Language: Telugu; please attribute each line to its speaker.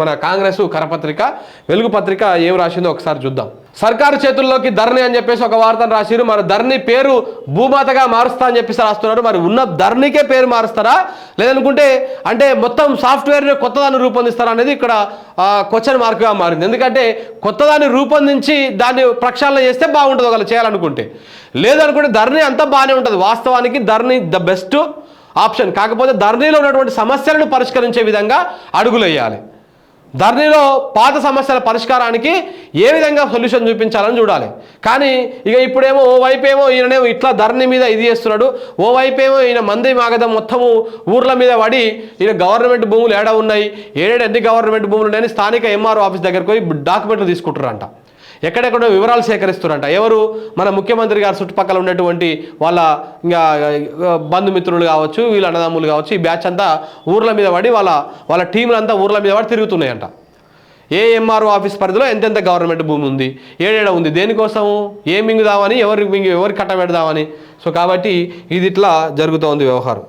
Speaker 1: మన కాంగ్రెస్ కరపత్రిక వెలుగు పత్రిక ఏం రాసిందో ఒకసారి చూద్దాం. సర్కారు చేతుల్లోకి ధరణి అని చెప్పేసి ఒక వార్తను రాసిరు. మరి ధర్ని పేరు భూమాతగా మారుస్తా అని చెప్పేసి రాస్తున్నారు. మరి ఉన్న ధర్నికే పేరు మారుస్తారా? లేదనుకుంటే అంటే మొత్తం సాఫ్ట్వేర్ని కొత్తదాన్ని రూపొందిస్తారా అనేది ఇక్కడ క్వశ్చన్ మార్క్గా మారింది. ఎందుకంటే కొత్తదాన్ని రూపొందించి దాన్ని ప్రక్షాళన చేస్తే బాగుంటుంది ఒకళ్ళు చేయాలనుకుంటే. లేదనుకుంటే ధర్ని అంతా బాగానే ఉంటుంది. వాస్తవానికి ధర్ని ద బెస్ట్ ఆప్షన్. కాకపోతే ధర్నీలో ఉన్నటువంటి సమస్యలను పరిష్కరించే విధంగా అడుగులు వేయాలి. ధరణిలో పాత సమస్యల పరిష్కారానికి ఏ విధంగా సొల్యూషన్ చూపించాలని చూడాలి. కానీ ఇక ఇప్పుడేమో ఓ వైపేమో ఈయననేమో ఇట్లా ధరణి మీద ఇది చేస్తున్నాడు ఓ వైపేమో ఈయన మంది మాగదం మొత్తము ఊర్ల మీద పడి ఈయన గవర్నమెంట్ భూములు ఏడ ఉన్నాయి ఏడేడు ఎన్ని గవర్నమెంట్ భూములు ఉన్నాయని స్థానిక ఎంఆర్ఓ ఆఫీస్ దగ్గరకు పోయి డాక్యుమెంట్లు తీసుకుంటారంట ఎక్కడెక్కడో వివరాలు సేకరిస్తున్నారంట ఎవరు? మన ముఖ్యమంత్రి గారు చుట్టుపక్కల ఉన్నటువంటి వాళ్ళ ఇంకా బంధుమిత్రులు కావచ్చు వీళ్ళ అన్నదమ్ములు కావచ్చు ఈ బ్యాచ్ అంతా ఊర్ల మీద పడి వాళ్ళ వాళ్ళ టీంలు అంతా ఊర్ల మీద పడి తిరుగుతున్నాయంట. ఏ ఎంఆర్ఓ ఆఫీస్ పరిధిలో ఎంతెంత గవర్నమెంట్ భూమి ఉంది? ఏడేడ ఉంది? దేనికోసము ఏ మింగుదామని? ఎవరికి మింగి ఎవరికి కట్టబెడదామని సో కాబట్టి ఇది ఇట్లా జరుగుతోంది వ్యవహారం.